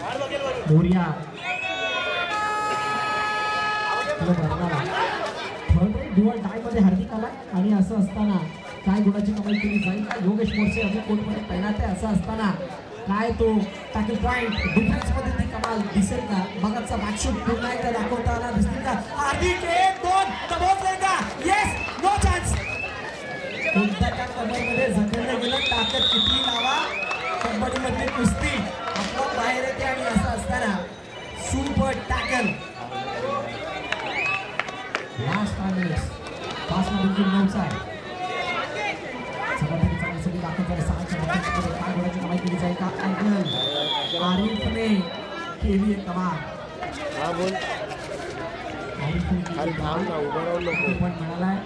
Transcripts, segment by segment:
मोरिया तुला बरणारा डुअल डायमध्ये हार्दिक आला आणि असं असताना काय गुणाची कमाई केली जाईल? का योगेश मोर्चे अजून कोर्टमध्ये तैनात आहे? असं असताना काय तो टॅकल पॉईंट डिफेन्समध्ये ती कमाल दिसेल का? बघाचा बॅकशूट पुन्हा एकदा दाखवताना दिसतील का? हार्दिक एक दोन दबोचले का? येस नो चान्स कोणत्या त्या कमरमध्ये झकडलं गेलं? ताकद किती लावा? कबड्डीमधली कुस्ती. Super tackle last five minutes पाच बिलकुल नऊचा आहे आरिफने केली कमाल. पण म्हणालाय.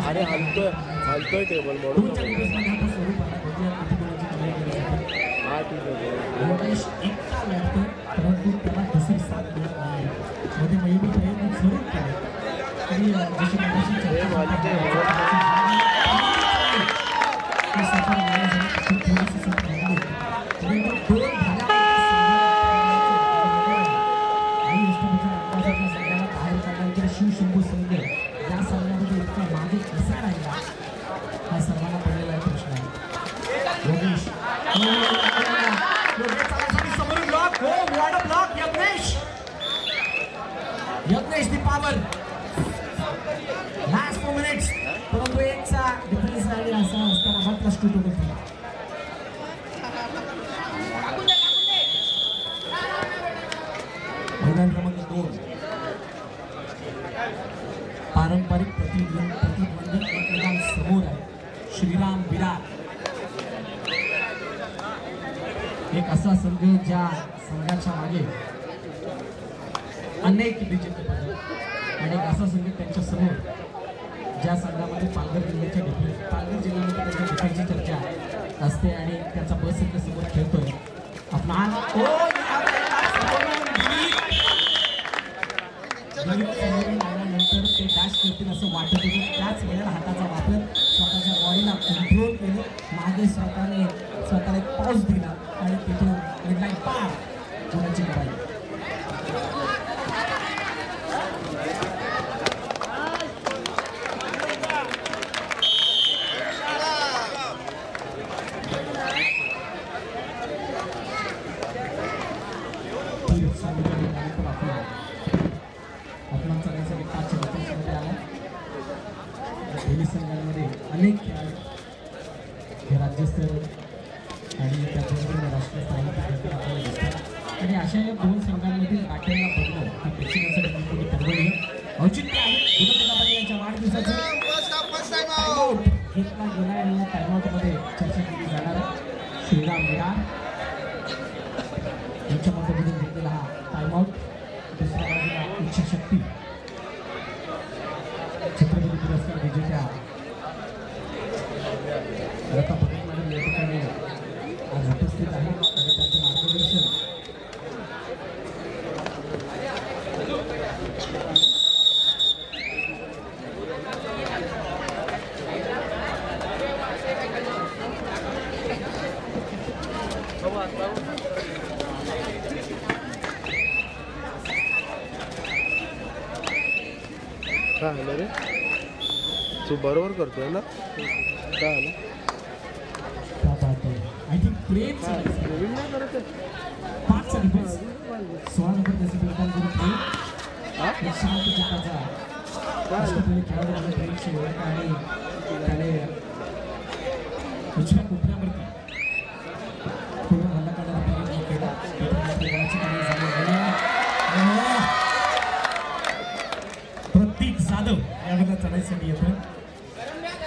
अरे हलतोय हलतोय. टेबल म्हणून दोनच्या दिवसमध्ये आता स्वरूप आला बघूया किती गोळ्याची कमाई केली जाते हा ठीक आहे योगेश एकटा लढतो परंतु त्याला दुसरी साथ मिळत नाही. मध्ये महिने प्रयत्न सुरू केले जशी चर्चा यज्ञेश लास्ट फोर मिनिट्स परंतु एकचा डिफरन्स राहिली असा असताना हा प्लस टू टोटल मैदान क्रमांक दोन. पारंपरिक प्रतिद्वंद प्रतिद्वंदी एकमेकां समोर आहे. श्रीराम विराट. एक असा संघ ज्या संघाच्या मागे अनेक विजेते पदक आणि एक असा संघ त्यांच्या समोर ज्या संघामध्ये पालघर जिल्ह्याच्या डिफेन्स पालघर जिल्ह्यामध्ये त्यांच्या डिफेन्सची चर्चा असते आणि त्याचा बस संघ समोर खेळतोय आपला आल्यानंतर ते डॅश करतील असं वाटत होतं त्याच वेळेला हाताचा वापर स्वतःच्या बॉडीला कंट्रोल केलं मागे स्वतःने स्वतःला एक पॉज दिला आणि तिथून मिडनाईट पार गुणाची कमाई तीन सामने झाल्यानंतर आपला आपला चालण्यासाठी पाचशे बत्तीसमध्ये आला दोन्ही संघांमध्ये अनेक खेळाडू हे राज्यस्तर आणि त्याचबरोबर राष्ट्रीय स्तरावर खेळताना आपल्याला दिसतात आणि अशा या दोन संघांमधील नाट्यांना बघणं ही प्रेक्षकांसाठी मोठी परवडलं औचित्य आहे. गुणवत्ता यांच्या वाढदिवसाचं टाइमआउट घेतला गेला आणि या टाइमआउटमध्ये चर्चा केली जाणार आहे श्रीराम विरार यांच्या माध्यमातून घेतलेला हा टाइमआउट दुसऱ्या बाजूला इच्छा शक्ती छत्रपती पुरस्कार विजेत्या लता पटेल या ठिकाणी आज उपस्थित आहेत आणि त्यांचं मार्गदर्शन काय आलं रे. तू बरोबर करतोय ना? काय आलं काय नवीन नाही करत आहे सोळा नंबर त्याचे बिलकुल करून प्रेम हा? एक शांत चित्ताचा काय आलं कष्टकरी खेळाडू म्हणून प्रेमची ओळख आणि त्याने उजव्या कोपऱ्यावरती पूर्ण हल्ला करण्याचा प्रयत्न केला तोपर्यंत गोलाची कमाई झाली आहे. प्रतीक जाधव यावरला चढाईसाठी येतोय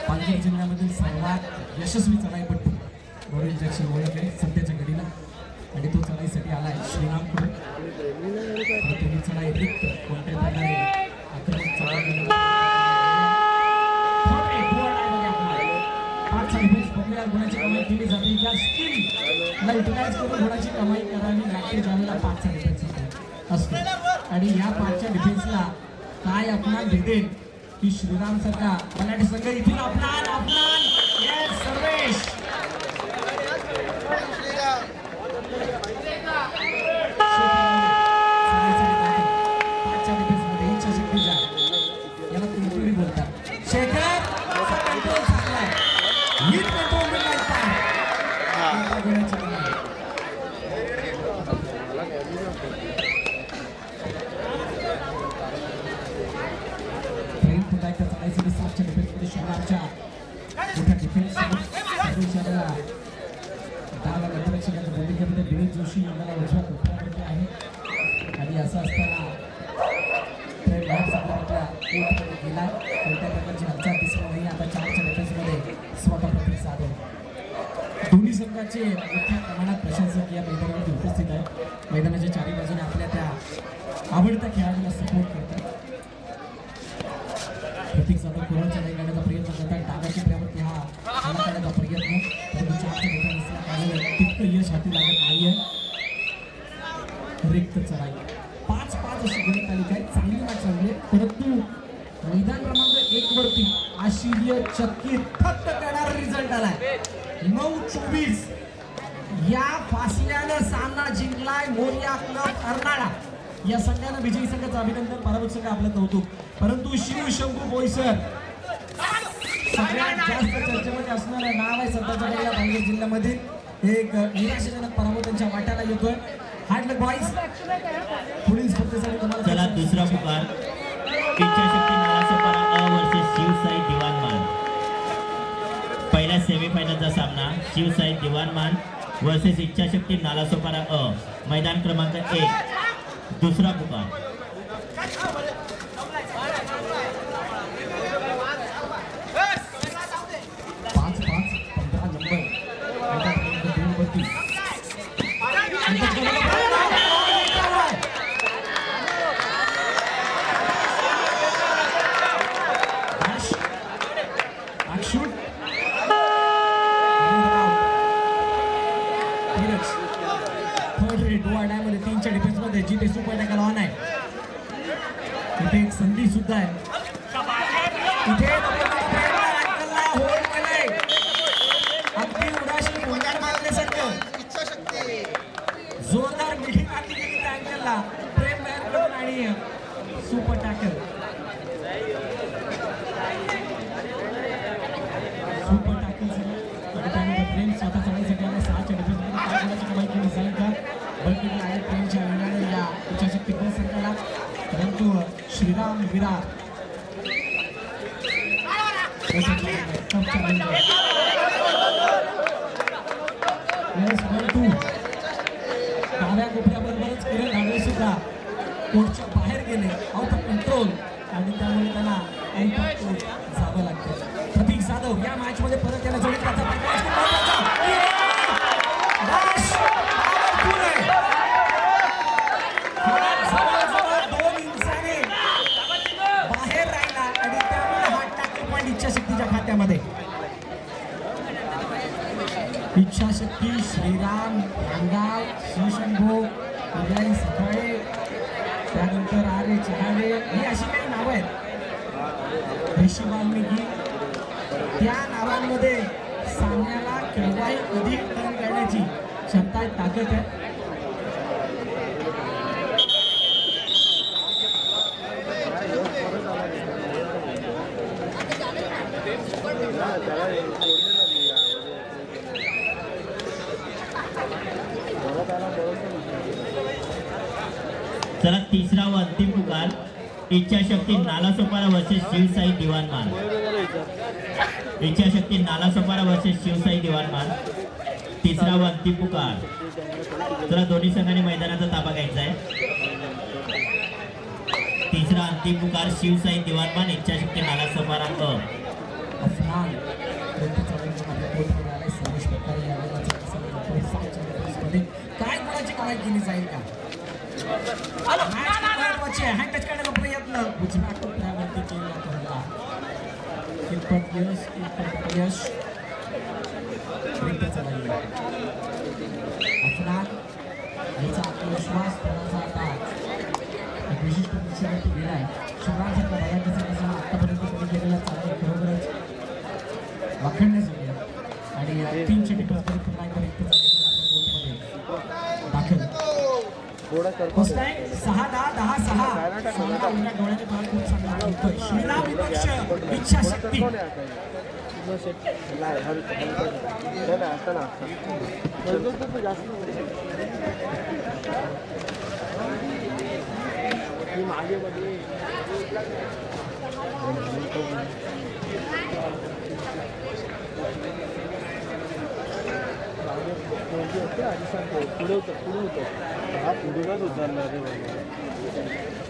पालघर जिल्ह्यामधील सर्वात यशस्वी चढाईपट्टू गोरेंच्याची ओळख आहे सध्याच्या घडीला. आणि तो चढाईसाठी आला श्रीरामपूर. श्रीराम तुम्ही चढाई रिक्त. कोणत्या प्रकारे आक्रमक चढाई पाच गुणाची कमाई केली जाते. युटिलाइज करून गुणाची कमाई करावी लागते. ज्यावेळेला पाचचा डिफेन्स असतो. आणि या पाचच्या डिफेन्सला काय अपमान भेटेल? की श्रीराम सारखा मराठी संघ इथून अपमान अपमान. येस सर्वेश आम्हाला रक्षकाच्या भूमिकेमध्ये दिनेश जोशी आम्हाला उजव्या कोपऱ्यावरती आहे आणि असं असताना प्रेम भाग सध्या आपल्या कोर्टमध्ये गेला कोणत्या प्रकारची हालचाल दिसली नाही आता चारच्या डिफेन्समध्ये स्वतः प्रतिसाद आहे मैदानाचे मोठ्या प्रमाणात प्रशंसक या मैदानामध्ये उपस्थित आहेत. मैदानाच्या चारी बाजूने आपल्या त्या आवडत्या खेळाडूला सपोर्ट करतात. प्रतीक जाधव कोरोनाच्या नाही करण्याचा प्रयत्न करतात. डाव्याच्या प्लेवरती हा करण्याचा प्रयत्न. परंतु चारच्या मोठ्या डिफेन्सला काढलं तितकं यश हाती लागत नाही आहे रिक्त चढाई. पाच पाच अशी गणित तालिका आहे चांगली मॅच लागली परंतु मैदान क्रमांक एक वरती आशिर्य चक्की थक्क करणारा रिझल्ट आलाय. नऊ चोवीस. या फासल्यानं सामना जिंकलाय मोर्या क्लब अर्नाळा. या संघानं विजयी संघाचं अभिनंदन पराभूत संघ आपलं नव्हतं परंतु शिव शंभू बोईसर सगळ्यात जास्त चर्चेमध्ये असणारं नाव आहे सध्याच्या या पालघर जिल्ह्यामध्ये. एक निराशाजनक पराभव त्यांच्या वाट्याला येतोय. हार्ड लक बॉईज पुढील स्पर्धेसाठी तुम्हाला चला दुसरा पुकार. पहिल्या सेमीफायनलचा सामना शिवसाई दिवाणमान वर्सेस इच्छाशक्ती नालासोपारा अ मैदान क्रमांक एक दुसरा पुकार. श्रीराम इच्छाशक्ती श्रीराम रांगाव शिवशंभो उदय सकाळे त्यानंतर आर्य चहाडे ही अशी काही नावं आहेत. ऋषी वाल्मिकी. त्या नावांमध्ये सामन्याला केव्हाही अधिक करण्याची क्षमता ताकद आहे. चला तिसरा व अंतिम पुकार इच्छाशक्ती नालासोपारा वर्सेस शिवसाई दिवाणमान इच्छाशक्ती नालासोपारा वर्सेस शिवसाई दिवाणमान तिसरा व अंतिम पुकार. चला दोन्ही संघाने मैदानाचा ताबा घ्यायचा आहे. तिसरा अंतिम पुकार शिवसाई दिवाणमान इच्छाशक्ती नालासोपारा अ काय गुणाची कमाई केली जाईल का? अफनान याचा आत्मविश्वास थोडासा आता विशिष्ट दिशेवरती गेला आहे शिवराजच्या बघायचं कसं आतापर्यंत त्यांनी केलेला चढाई खरोखरच वाखणण्यासाठी आहे. आणि अ, तीनशे डिफेन्समध्ये पुन्हा एकदा रिक्त चढाई करून आपल्या कोर्टमध्ये दाखल थोडा कर कसं आहे सहा दहा दहा सहा. डोळ्याच्या विपक्ष इच्छाशक्ती मागे दोघी होते सांगतो पुढे होतं पुढे होतं. हा पुढूनच उतरला रे बाबा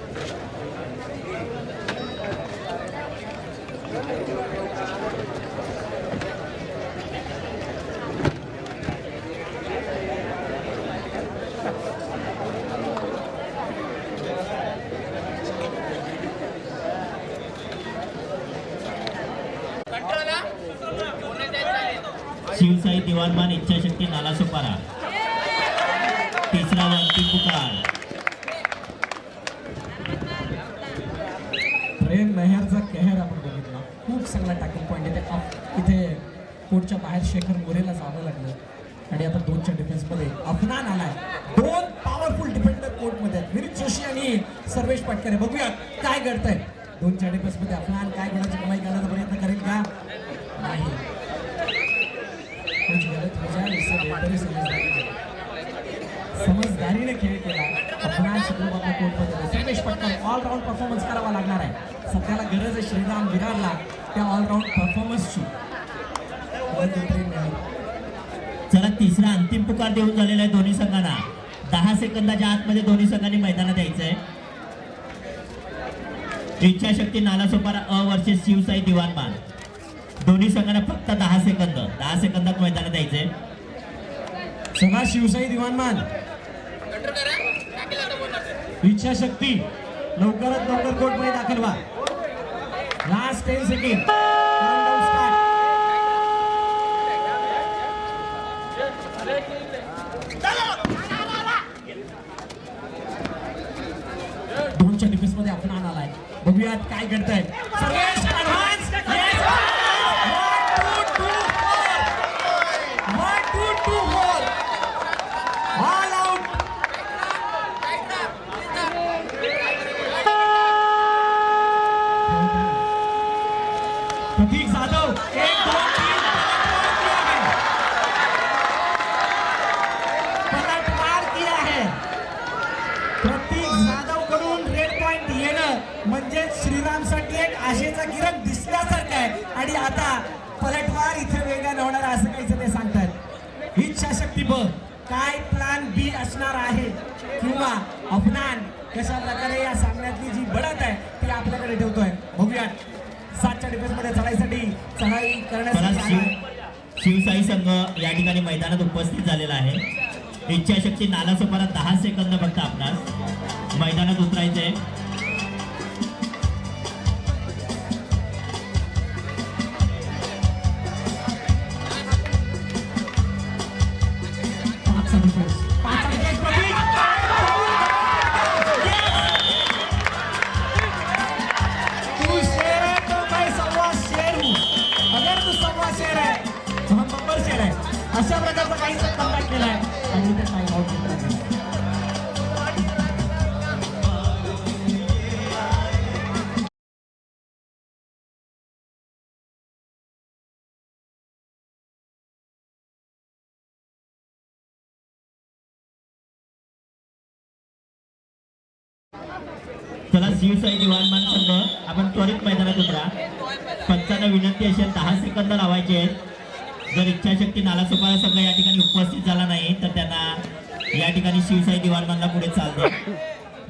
शिवसाई दिवाणमान इच्छाशक्ती नालासोपारा. तिसरा अंतिम पुकार. प्रेम मेहरचा केहर आपण बघितला. खूप चांगला टॅकल पॉईंट इथे इथे कोर्टच्या बाहेर शेखर मोरेला जावं लागलं. आणि आता दोनच्या डिफेन्समध्ये अफनान आलाय. दोन पॉवरफुल डिफेंडर कोर्टमध्ये आहेत. विनीत जोशी आणि सर्वेश पाटकरे. बघूया काय घडतंय. दोनच्या डिफेन्समध्ये अफनान काय घडायची कमाई करणार प्रयत्न करेल का नाही कुछ गलत हो जाए इससे बेहतर ही समझदारी है. समजदारीने खेळ केला आपल्या कोर्टमध्ये पटकन ऑलराऊंड परफॉर्मन्स करावा लागणार आहे. सध्याला गरज आहे श्रीराम विरारला त्या ऑलराऊंड परफॉर्मन्सची. चला तिसरा अंतिम पुकार देऊन झालेला आहे दोन्ही संघांना. दहा सेकंदाच्या आतमध्ये दोन्ही संघांनी मैदानात यायचंय. इच्छाशक्ती नालासोपारा अ वर्सेस शिवसाई दिवाणमान दोन्ही संघांना फक्त दहा सेकंद. दहा सेकंदात मैदानात यायचंय. चला शिवशाही दिवाणमान इच्छाशक्ती. लवकरात लवकर कोर्टमध्ये दाखल व्हा. लास्ट टेन सेकंड दोनच्या डिफेन्समध्ये आपण आलाय बघूयात काय घडतंय. सर्वेश कशा प्रकारे या सामन्यातली जी बढत आहे ती आपल्याकडे ठेवतोय. बघूयात. सातच्या डिफेन्समध्ये चढाईसाठी चढाई करण्यासाठी शिव आलाय. शिवसाई संघ या ठिकाणी मैदानात उपस्थित झालेला आहे. इच्छाशक्ती नालासोपारा दहा सेकंद फक्त आपणास मैदानात उतरायचंय. चला शिवसाई दिवाणमान संघ आपण त्वरित मैदानात उतरा. पंचांना विनंती असेल दहा सेकंद लावायचे आहेत. जर इच्छाशक्ती नालासोपारा संघ या ठिकाणी उपस्थित झाला नाही तर त्यांना या ठिकाणी शिवसाई दिवाणमानला पुढे चालते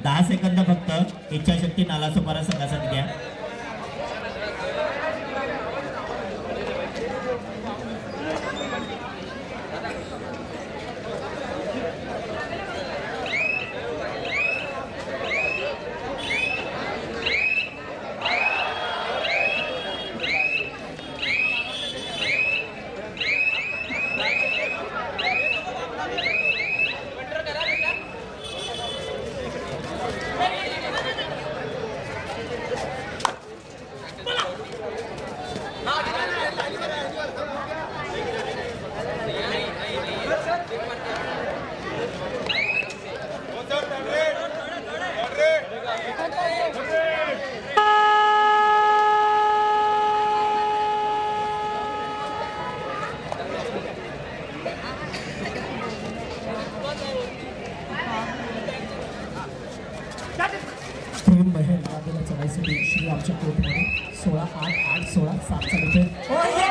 दहा सेकंद फक्त. इच्छाशक्ती नालासोपारा संघासाठी घ्या प्रेम बहेर बाजूला चढाईसाठी श्री आमच्या कोर्टमध्ये सोळा आठ आठ सोळा सातचा डिफेन्स ओ ये क्या हुआ है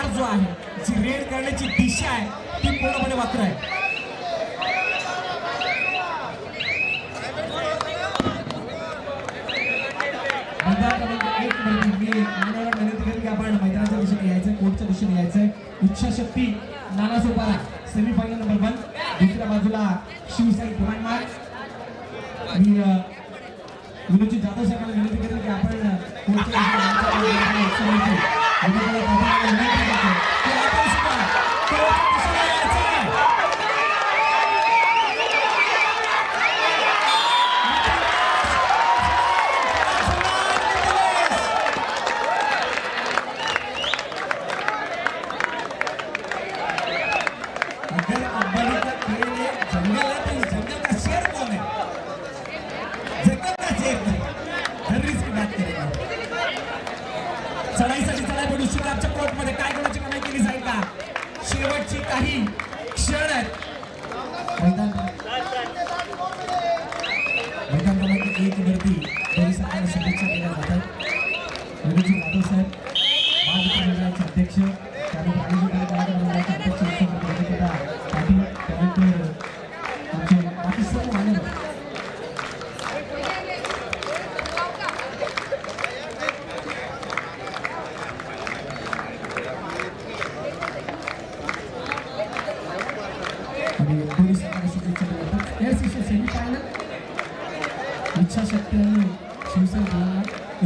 मार जो आहे जी रेड करण्याची दिशा आहे ती पूर्णपणे मात्र आहे. आपण मैदानाच्या दिशेने यायचं कोर्टच्या दिशेने यायचंय. इच्छाशक्ती नाना सोपारा सेमीफायनल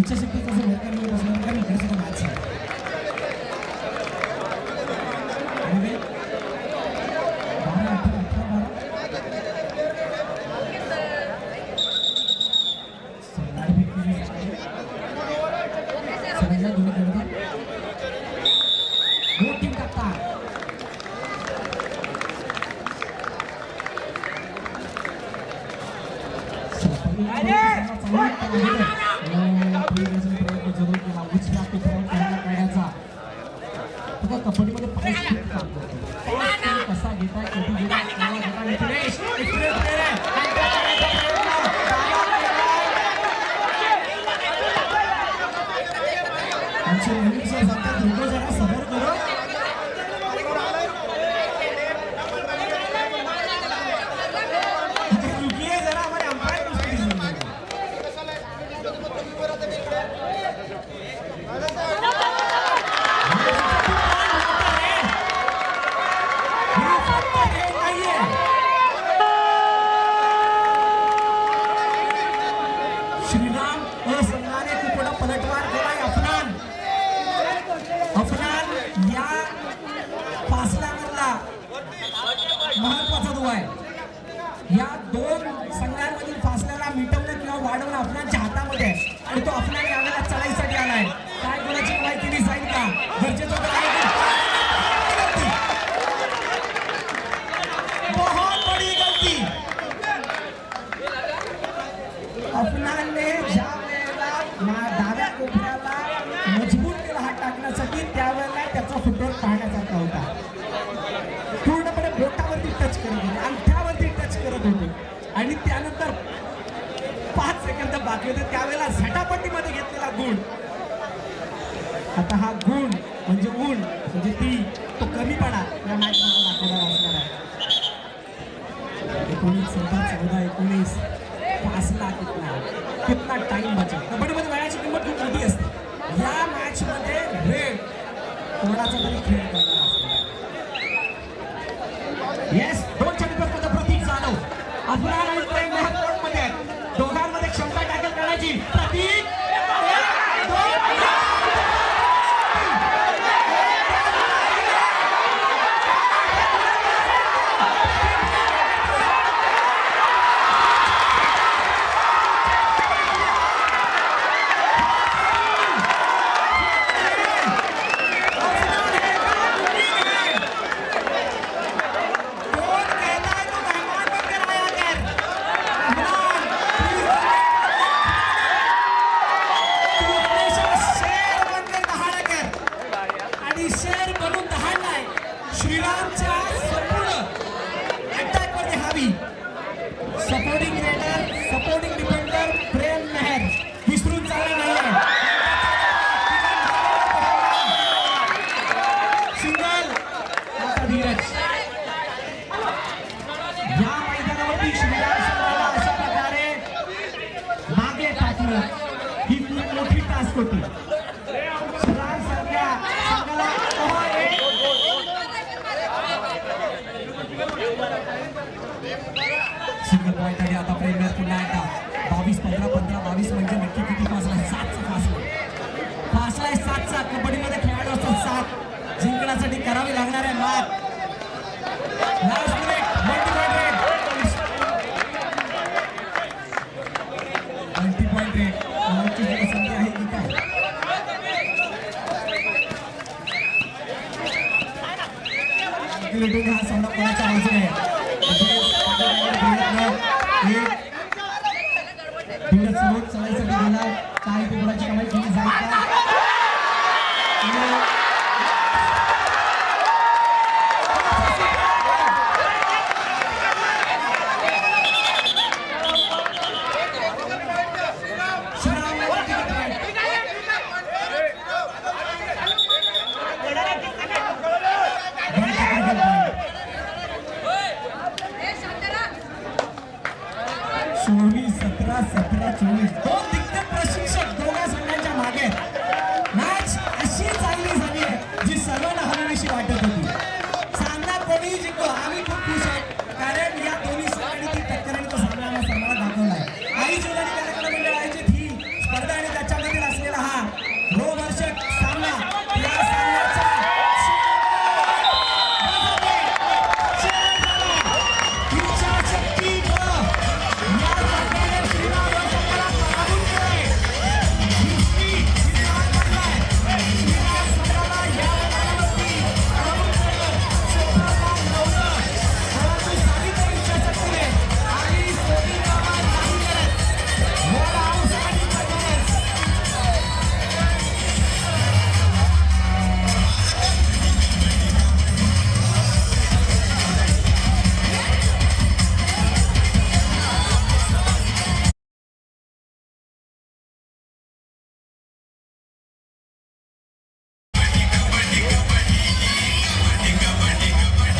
这是 आता हा गुण म्हणजे ऊन म्हणजे ती तो कमीपणा या मॅचमध्ये दाखवणार असणार आहे. एकोणीस चौदा चौदा एकोणीस पाच लाख कितना कितना टाइम बचा कबड्डीमध्ये वेळाची किंमत खूप मोठी असते. या मॅच मध्ये रेड कोणाचा तरी खेळ करणार असणार येस दोन चंडीपथमध्ये प्रतीक जाधव. अजून लुटून हा सामना कोणाच्या